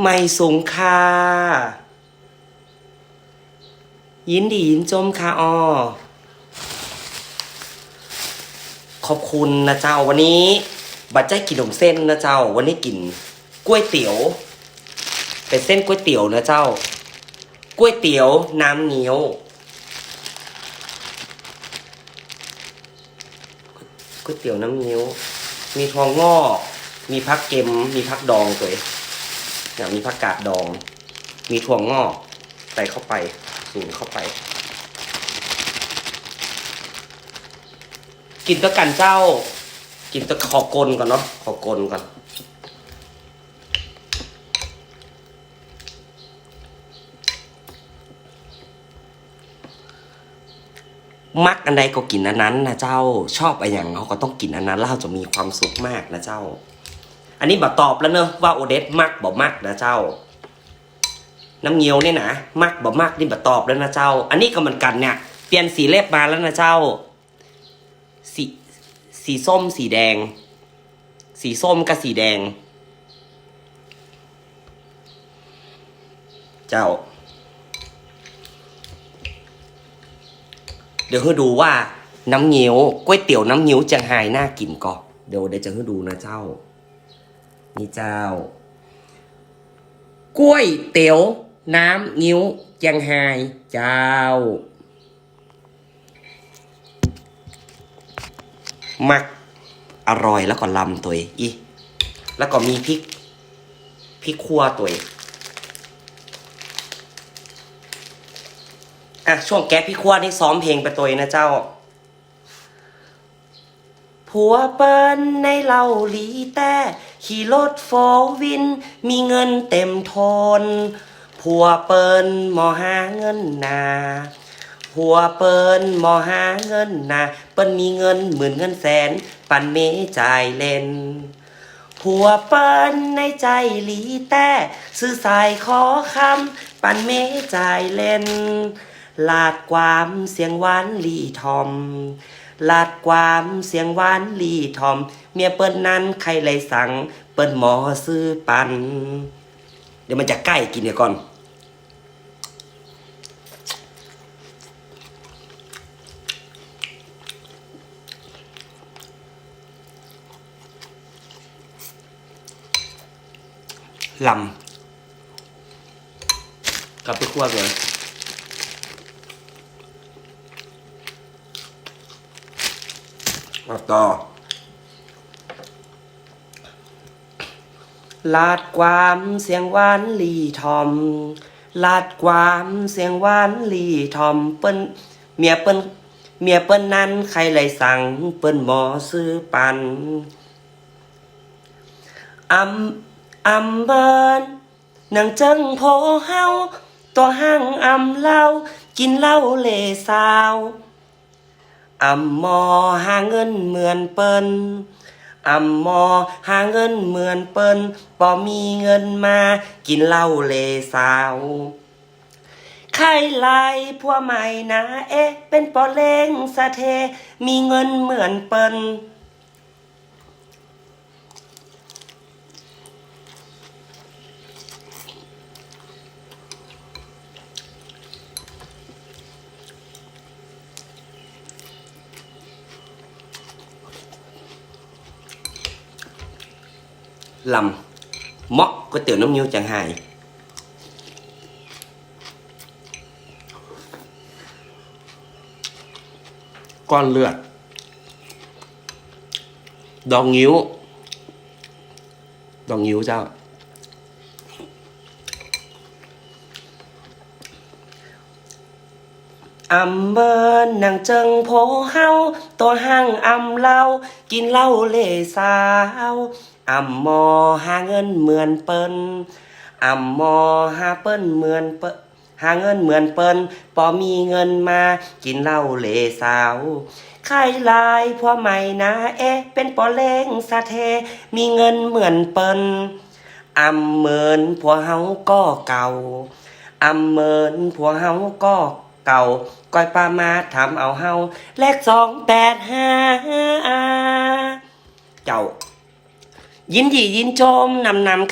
ไม่สูงค่ายินดียินจมค่ะออขอบคุณนะเจ้าวันนี้บัดใจกินขนมเส้นนะเจ้า วันนี้กินก๋วยเตี๋ยว เป็นเส้นก๋วยเตี๋ยวนะเจ้าก๋วยเตี๋ยวน้ำเงี้ยวก๋วยเตี๋ยวน้ำเงี้ยว มีทองงอก มีพักเกมมีพักดองตัวเองเนี่ยมีผักกาดดอง มีถั่วงอกใส่เข้าไป สูนเข้าไป กินตะกันเจ้า กินตะขอกลก่อนเนาะขอกลก่อนมักอันใดก็กินอันนั้นนะเจ้า ชอบอะไรอย่างเขาก็ต้องกินอันนั้นแล้วเราจะมีความสุขมากนะเจ้า อันนี้บอตอบแล้วเนอะว่าโอเดสมักบอมักนะเจ้า น้ำเงี้ยวเนี่ยนะมักบอมักนี่บอตอบแล้วนะเจ้า อันนี้ก็เหมือนกันเนี่ยเปลี่ยนสีเล็บมาแล้วนะเจ้า สีสีส้มสีแดง สีส้มกับสีแดง เจ้า เดี๋ยวให้ดูว่าน้ำเงี้ยวก๋วยเตี๋ยวน้ำเงี้ยวจังไห้น่ากินก่อนเดี๋ยวเดี๋ยวจะให้ดูนะเจ้า นี่เจ้า กล้วยเตี๋ยว น้ำเงี้ยวจังไห้เจ้า มักอร่อยแล้วก็ลำตัวอีแล้วก็มีพริกพริกขั่วตัวอะช่วงแก๊ปพี่ขั้วนี่ซ้อมเพลงไปตัวเองนะเจ้า ผัวเปิ้นในเหล่าหลีแต่ ขี่รถโฟร์วิน มีเงินเต็มทน ผัวเปิ้นมอหาเงินนาผัวเปิ้นมอหาเงินนาเปิ้นมีเงินหมื่นเงินแสน ปันเมจ่ายเล่นผัวเปิ้นในใจหลีแต่ ซื้อสายขอคำปันเมจ่ายเล่น ลาดความเสียงหวานลีทอม ลาดความเสียงหวานลีทอม เมียเปิ้นนั้นใครเลยสั่ง เปิ้นหมอซื้อปัน เดี๋ยวมันจะใกล้กินเดี๋ยวก่อนลำกับพี่ขั้วเลย มา ต่อ ลาดความเสียงหวานลีทอม ลาดความเสียงหวานลีทอม เปิ้นเมียเปิ้นเมียเปิ้นนั้นใครเลยสั่ง เปิ้นหมอซื้อปันอำอำเบินนางจังโพเฮาตัวห้างอำเหล้ากินเหล้าเลสาว อำมอหาเงินเหมือนเปิ้นอำมอหาเงินเหมือนเปิ้นบ่มีเงินมา กินเหล้าเลสาวใครไล่พวใหม่นะ เอ๊ะ เป็นปอเล้งสะเท มีเงินเหมือนเปิ้น ลำเมาะก๋วยเตี๋ยวน้ำเงี้ยวจังไห้ก้อนเลือดด องงิ้วดองงิ้วเจ้าอำเบินนางเจิงโพเฮาตัวห้างอำเหล้ากินเหล้าเล่สาวอำมอหาเงินเหมือนเปิ้นอำมอหาเปิ้นเหมือนเปิ้นหาเงินเหมือนเปิ้นพอมีเงินมา กินเหล้าเล่สาวใครลายพ่อใหม่นะ เอ๊ะเป็นปอเล้งสะเท มีเงินเหมือนเปิ้นอำเหมือนผัวเฮาก็เก่าอำเหมินผัวเฮาก็เก่าก้อยปามาทำเอาเฮาเลขสองแปดห้าเจ้า ยินดียินชมนำนำ